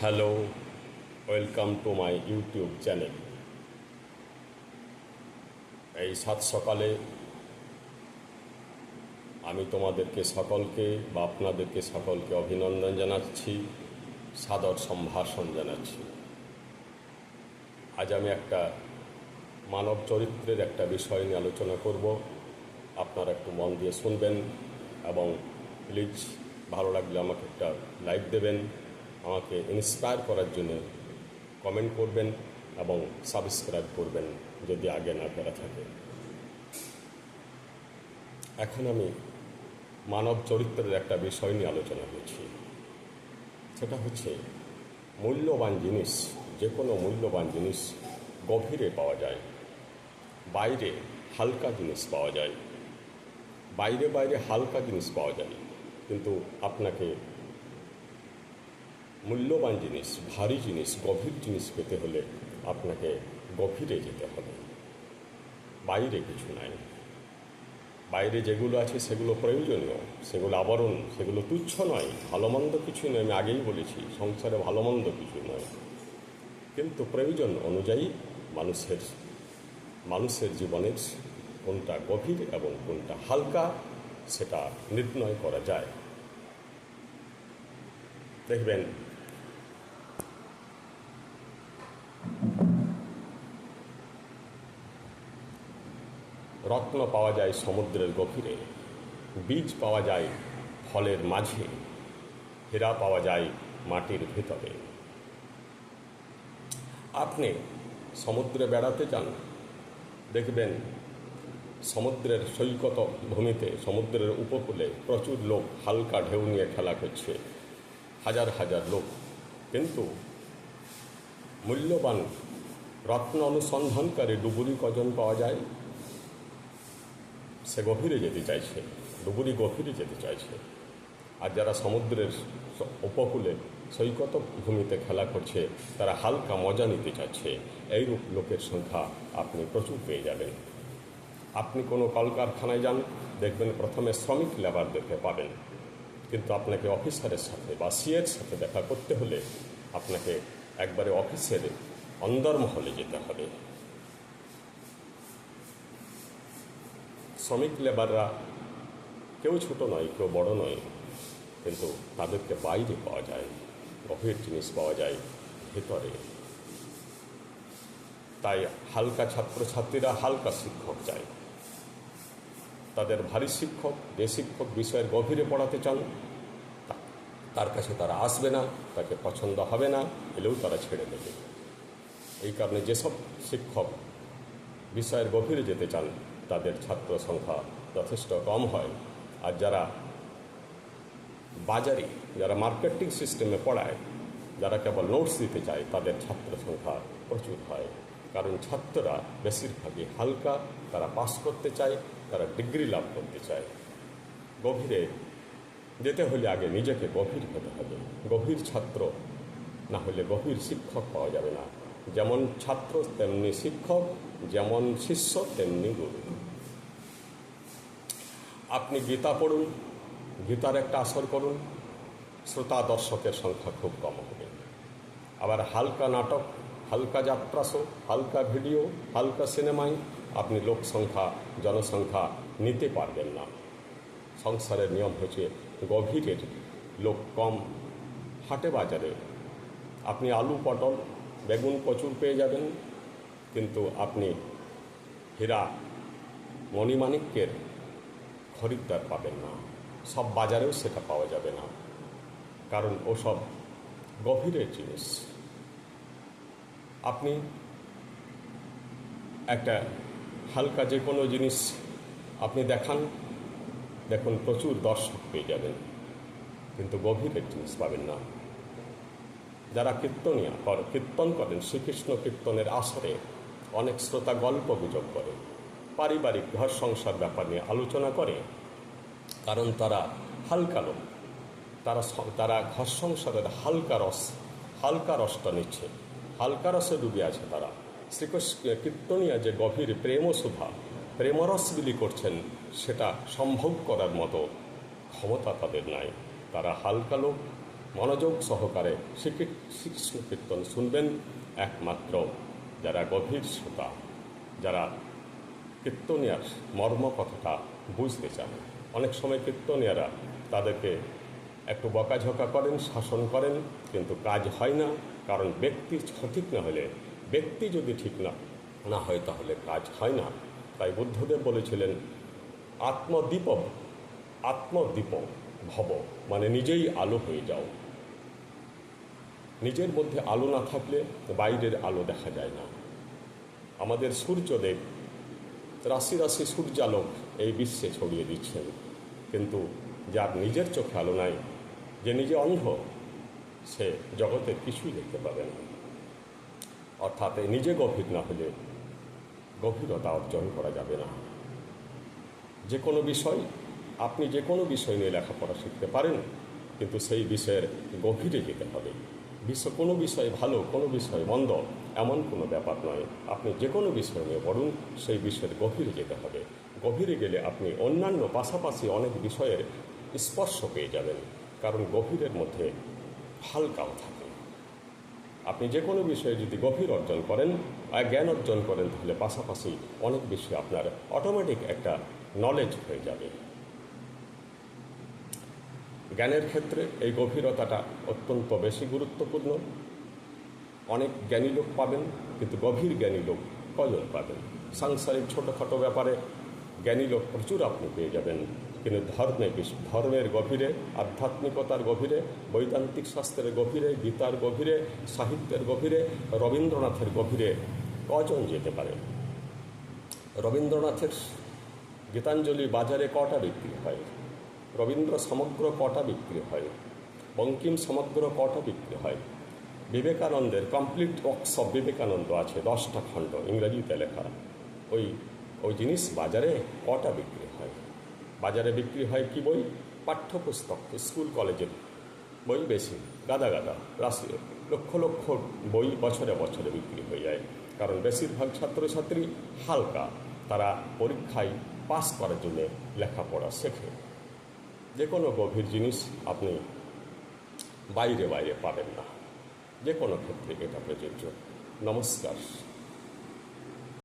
Hello welcome to my YouTube channel এই সাত সকালে আমি তোমাদেরকে সকলকে বা আপনাদেরকে সকলকে অভিনন্দন জানাচ্ছি, সাদর সম্ভাষণ জানাচ্ছি। আজ আমি একটা মানব চরিত্রের একটা বিষয় নিয়ে আলোচনা করব। আপনারা একটু মন দিয়ে শুনবেন এবং প্লিজ ভালো লাগলে আমাকে একটা লাইক দেবেন। আমাকে ইন্সপায়ার করার জন্য কমেন্ট করবেন এবং সাবস্ক্রাইব করবেন যদি আগে না করা থাকে। এখন আমি মানব চরিত্রের একটা বিষয় নিয়ে আলোচনা করছি। সেটা হচ্ছে মূল্যবান জিনিস যে কোনো মূল্যবান জিনিস গভীরে পাওয়া যায়, বাইরে হালকা জিনিস পাওয়া যায়, বাইরে বাইরে হালকা জিনিস পাওয়া যায়, কিন্তু আপনাকে মূল্যবান জিনিস, ভারী জিনিস, গভীর জিনিস পেতে হলে আপনাকে গভীরে যেতে হবে। বাইরে কিছু নাই। বাইরে যেগুলো আছে সেগুলো প্রয়োজনীয়, সেগুলো আবরণ, সেগুলো তুচ্ছ নয়। ভালো মন্দ কিছু নয়, আমি আগেই বলেছি, সংসারে ভালো মন্দ কিছু নয়। কিন্তু প্রয়োজন অনুযায়ী মানুষের মানুষের জীবনের কোনটা গভীর এবং কোনটা হালকা, সেটা নির্ণয় করা যায়। দেখবেন রত্ন পাওয়া যায় সমুদ্রের গভীরে, বীজ পাওয়া যায় ফলের মাঝে, হীরা পাওয়া যায় মাটির ভিতরে। আপনি সমুদ্রে বেড়াতে যান দেখবেন সমুদ্রের সৈকত ভূমিতে, সমুদ্রের উপকূলে প্রচুর লোক হালকা ঢেউ নিয়ে খেলা করছে, হাজার হাজার লোক। কিন্তু মূল্যবান রত্ন অনুসন্ধানকারী ডুবুরি কজন পাওয়া যায়? সে গভীরে যেতে চাইছে, ডুবুরি গভীরে যেতে চাইছে। আর যারা সমুদ্রের উপকূলে সৈকত ভূমিতে খেলা করছে, তারা হালকা মজা নিতে চাচ্ছে। এইরূপ লোকের সংখ্যা আপনি প্রচুর পেয়ে যাবেন। আপনি কোনো কলকারখানায় যান, দেখবেন প্রথমে শ্রমিক লেবারদেরকে পাবেন। কিন্তু আপনাকে অফিসারের সাথে বা সিএর সাথে দেখা করতে হলে আপনাকে একবারে অফিসের অন্দরমহলে যেতে হবে। শ্রমিক লেবাররা কেউ ছোট নয়, কেউ বড় নয়, কিন্তু তাদেরকে বাইরে পাওয়া যায় গভীর জিনিস পাওয়া যায় ভেতরে। তাই হালকা ছাত্রছাত্রীরা হালকা শিক্ষক চায়। তাদের ভারী শিক্ষক যে শিক্ষক বিষয়ের গভীরে পড়াতে চান। তার কাছে তারা আসবে না, তাকে পছন্দ হবে না, এলেও তারা ছেড়ে দেবে। এই কারণে যেসব শিক্ষক বিষয়ের গভীরে যেতে চান তাদের ছাত্র সংখ্যা যথেষ্ট কম হয়। আর যারা বাজারে, যারা মার্কেটিং সিস্টেমে পড়ায়, যারা কেবল নোটস দিতে চায়, তাদের ছাত্র সংখ্যা প্রচুর হয়। কারণ ছাত্ররা বেশিরভাগই হালকা, তারা পাস করতে চায়, তারা ডিগ্রি লাভ করতে চায়। গভীরে যেতে হলে আগে নিজেকে গভীর হতে হবে। গভীর ছাত্র না হলে গভীর শিক্ষক পাওয়া যাবে না। যেমন ছাত্র, তেমনি শিক্ষক যেমন শিষ্য, তেমনি গুরু। আপনি গীতা পড়ুন, গীতার একটা আসর করুন, শ্রোতা দর্শকের সংখ্যা খুব কম হবে। আবার হালকা নাটক, হালকা যাত্রা শো হালকা ভিডিও, হালকা সিনেমায় আপনি লোক সংখ্যা জনসংখ্যা নিতে পারবেন না। সংসারের নিয়ম হচ্ছে গভীরের লোক কম হাটে বাজারে আপনি আলু, পটল, বেগুন প্রচুর পেয়ে যাবেন কিন্তু আপনি হীরা মণিমাণিক্যের খরিদ্দার পাবেন না। সব বাজারেও সেটা পাওয়া যাবে না। কারণ ওসব গভীরের জিনিস। আপনি একটা হালকা যে কোনো জিনিস আপনি দেখান, দেখুন প্রচুর দর্শক পেয়ে যাবেন। কিন্তু গভীরের জিনিস পাবেন না। যারা কীর্তনিয়া কীর্তন করেন, শ্রীকৃষ্ণ কীর্তনের আসরে অনেক শ্রোতা গল্প গুজব করে, পারিবারিক ঘর সংসার ব্যাপার নিয়ে আলোচনা করে, কারণ তারা হালকা লোক। তারা তারা ঘর সংসারের হালকা রস, হালকা রসটা নিচ্ছে, হালকা রসে ডুবে আছে তারা। শ্রীকৃষ্ণ কীর্তনিয়া যে গভীর প্রেম সুধা প্রেমরসগুলি করছেন, সেটা সম্ভব করার মতো ক্ষমতা তাদের নাই। তারা হালকা লোক, মনোযোগ সহকারে শ্রীকৃ- শ্রীকৃষ্ণ কীর্তন শুনবেন, একমাত্র যারা গভীর শ্রোতা, যারা কীর্তনিয়ার মর্ম কথাটা বুঝতে চান, অনেক সময় কীর্তনিয়ারা তাদেরকে একটু বকাঝকা করেন, শাসন করেন, কিন্তু কাজ হয় না, কারণ ব্যক্তি সঠিক না হলে, ব্যক্তি যদি ঠিক না না হয় তাহলে কাজ হয় না। তাই বুদ্ধদেব বলেছিলেন আত্মদীপ আত্মদীপ ভব মানে নিজেই আলো হয়ে যাও। নিজের মধ্যে আলো না থাকলে বাইরের আলো দেখা যায় না। আমাদের সূর্যদেব রাশি রাশি সূর্যালোক এই বিশ্বে ছড়িয়ে দিচ্ছেন। কিন্তু যার নিজের চোখে আলো নাই, যে নিজে অন্ধ, সে জগতের কিছুই দেখতে পাবে না। অর্থাৎ নিজে গভীর না হলে গভীরতা অর্জন করা যাবে না। যে কোনো বিষয়, আপনি যে কোনো বিষয় নিয়ে লেখাপড়া শিখতে পারেন, কিন্তু সেই বিষয়ের গভীরে যেতে হবে। বিশ্ব কোনো বিষয়ে ভালো, কোনো বিষয়ে মন্দ, এমন কোনো ব্যাপার নয়। আপনি যে কোনো বিষয় নিয়ে পড়ুন, সেই বিষয়ের গভীরে যেতে হবে। গভীরে গেলে আপনি অন্যান্য পাশাপাশি অনেক বিষয়ের স্পর্শ পেয়ে যাবেন, কারণ গভীরের মধ্যে হালকাও থাকে। আপনি যে কোনো বিষয়ে যদি গভীর অর্জন করেন জ্ঞান অর্জন করেন, তাহলে পাশাপাশি অনেক বিষয়ে আপনার অটোমেটিক একটা নলেজ হয়ে যাবে। জ্ঞানের ক্ষেত্রে এই গভীরতাটা অত্যন্ত বেশি গুরুত্বপূর্ণ। অনেক জ্ঞানী লোক পাবেন, কিন্তু গভীর জ্ঞানী লোক কজন পাবেন? সাংসারিক ছোটোখাটো ব্যাপারে জ্ঞানী লোক প্রচুর আপনি পেয়ে যাবেন। কিন্তু ধর্মে ধর্মের গভীরে, আধ্যাত্মিকতার গভীরে, বৈদান্তিক শাস্ত্রের গভীরে, গীতার গভীরে, সাহিত্যের গভীরে, রবীন্দ্রনাথের গভীরে কজন যেতে পারে? রবীন্দ্রনাথের গীতাঞ্জলি বাজারে কটা বিক্রি হয়? রবীন্দ্র সমগ্র কটা বিক্রি হয়? বঙ্কিম সমগ্র কটা বিক্রি হয়? বিবেকানন্দের কমপ্লিট ওয়ার্কস অফ বিবেকানন্দ আছে, দশটা খণ্ড, ইংরেজিতে লেখা। ওই ওই জিনিস বাজারে কটা বিক্রি হয়? বাজারে বিক্রি হয় কি বই? পাঠ্যপুস্তক, স্কুল কলেজের বই বেশি, গাদা গাদা রাশি লক্ষ লক্ষ বই বছরে বছরে বিক্রি হয়ে যায়। কারণ বেশিরভাগ ছাত্রছাত্রী হালকা, তারা পরীক্ষায় পাস করার জন্য লেখাপড়া শেখে। যে কোনো গভীর জিনিস আপনি বাইরে বাইরে পাবেন না। যে কোনো ক্ষেত্রে এটা প্রযোজ্য। নমস্কার।